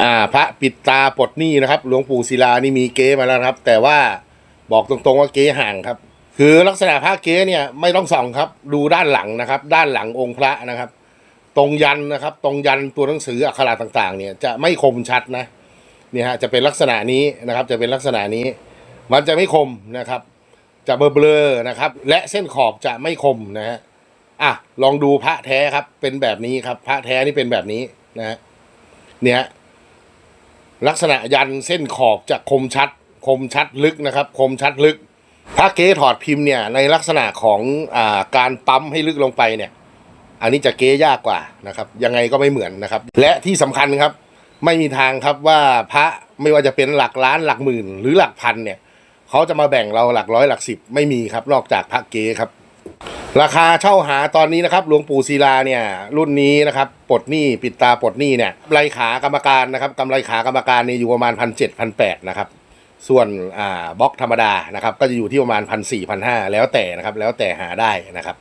อ่า พระปิดตาปลดหนี้นะครับ หลวงปู่ศิลานี่มีเก๊มาแล้วครับ แต่ว่าบอกตรงๆว่าเก๊ห่างครับ คือลักษณะพระเก๊เนี่ยไม่ต้องส่องครับ ดูด้านหลังนะครับ ด้านหลังองค์พระนะครับ ตรงยันนะครับ ตรงยันตัวหนังสืออักขระต่างๆ เนี่ยจะไม่คมชัดนะเนี่ยฮะจะเป็นลักษณะนี้นะครับ จะเป็นลักษณะนี้ มันจะไม่คมนะครับ จะเบลอๆนะครับ และเส้นขอบจะไม่คมนะฮะอะลองดูพระแท้ครับ เป็นแบบนี้ครับ พระแท้นี่เป็นแบบนี้นะฮะเนี่ย ลักษณะยันเส้นขอบจะคมชัด คมชัดลึกนะครับ คมชัดลึก พระเก๊ถอดพิมพ์เนี่ยในลักษณะของอาการปั๊มให้ลึกลงไปเนี่ย อันนี้จะเก๊ยากกว่านะครับ ยังไงก็ไม่เหมือนนะครับ และที่สำคัญครับ ไม่มีทางครับว่าพระไม่ว่าจะเป็นหลักล้านหลักหมื่น หรือหลักพันเนี่ยเขาจะมาแบ่งเราหลักร้อยหลักสิบไม่มีครับ นอกจากพระเก๊ครับ ราคาเช่าหาตอนนี้นะครับหลวงปู่ศิลาเนี่ยรุ่นนี้นะครับปลดหนี้ปิดตาปลดหนี้เนี่ยกำไรขากรรมการนะครับกำไรขากรรมการเนี่ยอยู่ประมาณพันเจ็ดพันแปดนะครับส่วนอ่าบล็อกธรรมดานะครับก็จะอยู่ที่ประมาณพันสี่พันห้าแล้วแต่นะครับแล้วแต่หาได้นะครับ